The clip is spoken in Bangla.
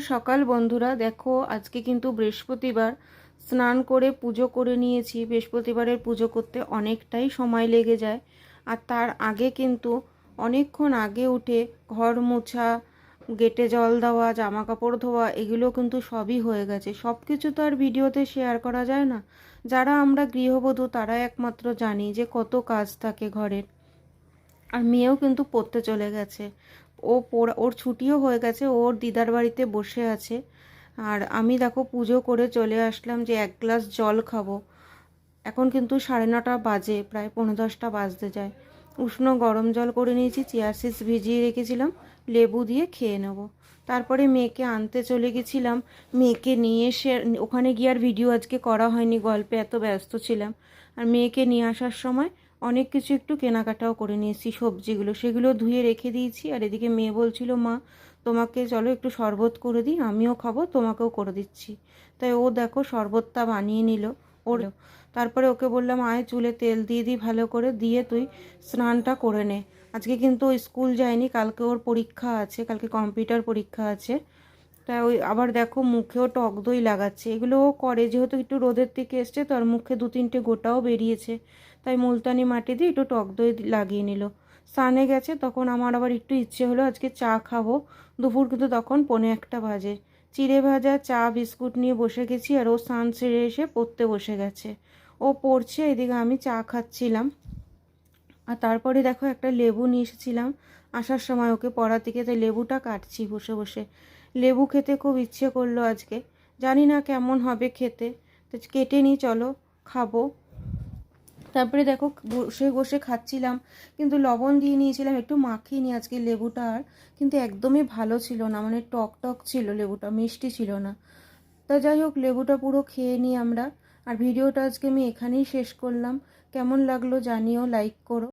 সকাল বন্ধুরা, দেখো আজকে কিন্তু বৃহস্পতিবার। স্নান করে পুজো করে নিয়েছি। বৃহস্পতিবারের পুজো করতে অনেকটাই সময় লেগে যায়। আর তার আগে কিন্তু অনেকক্ষণ আগে উঠে ঘর মোছা, গেটে জল দেওয়া জামা কাপড় ধোয়া, এগুলো কিন্তু সবই হয়ে গেছে। সব কিছু তো আর ভিডিওতে শেয়ার করা যায় না। যারা আমরা গৃহবধূ তারা একমাত্র জানি যে কত কাজ থাকে ঘরের। আর মেয়েও কিন্তু পড়তে চলে গেছে। ও পড়া, ওর ছুটিও হয়ে গেছে ওর দিদার বাড়িতে বসে আছে। আর আমি দেখো পুজো করে চলে আসলাম যে এক গ্লাস জল খাব। এখন কিন্তু সাড়ে নটা বাজে, প্রায় পনেরো দশটা বাজতে যায়। উষ্ণ গরম জল করে নিয়েছি চেয়ার সিস ভিজিয়ে রেখেছিলাম, লেবু দিয়ে খেয়ে নেব। তারপরে মেয়েকে আনতে চলে গেছিলাম। মেয়েকে নিয়ে এসে, ওখানে গিয়ে আর ভিডিও আজকে করা হয়নি, গল্পে এত ব্যস্ত ছিলাম। আর মেয়েকে নিয়ে আসার সময় অনেক কিছু একটু কেনাকাটাও করে নিয়েছি, সবজিগুলো সেগুলো ধুয়ে রেখে দিয়েছি। আর এদিকে মেয়ে বলছিল, মা, তোমাকে চলো একটু শরবত করে দিই, আমিও খাব, তোমাকেও করে দিচ্ছি। তাই ও দেখো শরবতটা বানিয়ে নিল, ওর তারপরে ওকে বললাম, আয় চুলে তেল দিয়ে দিই ভালো করে, দিয়ে তুই স্নানটা করে নে। আজকে কিন্তু স্কুল যায়নি, কালকে ওর পরীক্ষা আছে, কালকে কম্পিউটার পরীক্ষা আছে। তাই ওই আবার দেখো মুখেও টক দই লাগাচ্ছে। এগুলোও করে, যেহেতু একটু রোদের থেকে এসছে, তো আর মুখে দু তিনটে গোটাও বেরিয়েছে। তাই মুলতানি মাটি দিয়ে একটু টক দই লাগিয়ে নিল। সানে গেছে, তখন আমার আবার একটু ইচ্ছে হলো আজকে চা খাব। দুপুর কিন্তু তখন পৌনে একটা বাজে। চিড়ে ভাজা চা, বিস্কুট নিয়ে বসে গেছি আর ও সান সেরে এসে পড়তে বসে গেছে। ও পড়ছে, এদিকে আমি চা খাচ্ছিলাম। আর তারপরে দেখো একটা লেবু নিয়ে এসেছিলাম। আসার সময় ওকে পড়া থেকে তাই লেবুটা কাটছি বসে বসে। লেবু খেতে খুব ইচ্ছে করল আজকে। জানি না কেমন হবে খেতে। তো কেটে নিই, চলো খাব। তারপরে দেখো, বসে বসে খাচ্ছিলাম, কিন্তু লবণ দিয়ে নিয়েছিলাম, একটু মাখিয়ে নিই আজকে লেবুটা আর। কিন্তু একদমই ভালো ছিল না মানে টক টক ছিল লেবুটা, মিষ্টি ছিল না। তা যাই হোক, লেবুটা পুরো খেয়ে নিই আমরা। আর ভিডিওটা আজকে আমি এখানেই শেষ করলাম। কেমন লাগল জানিও লাইক করো।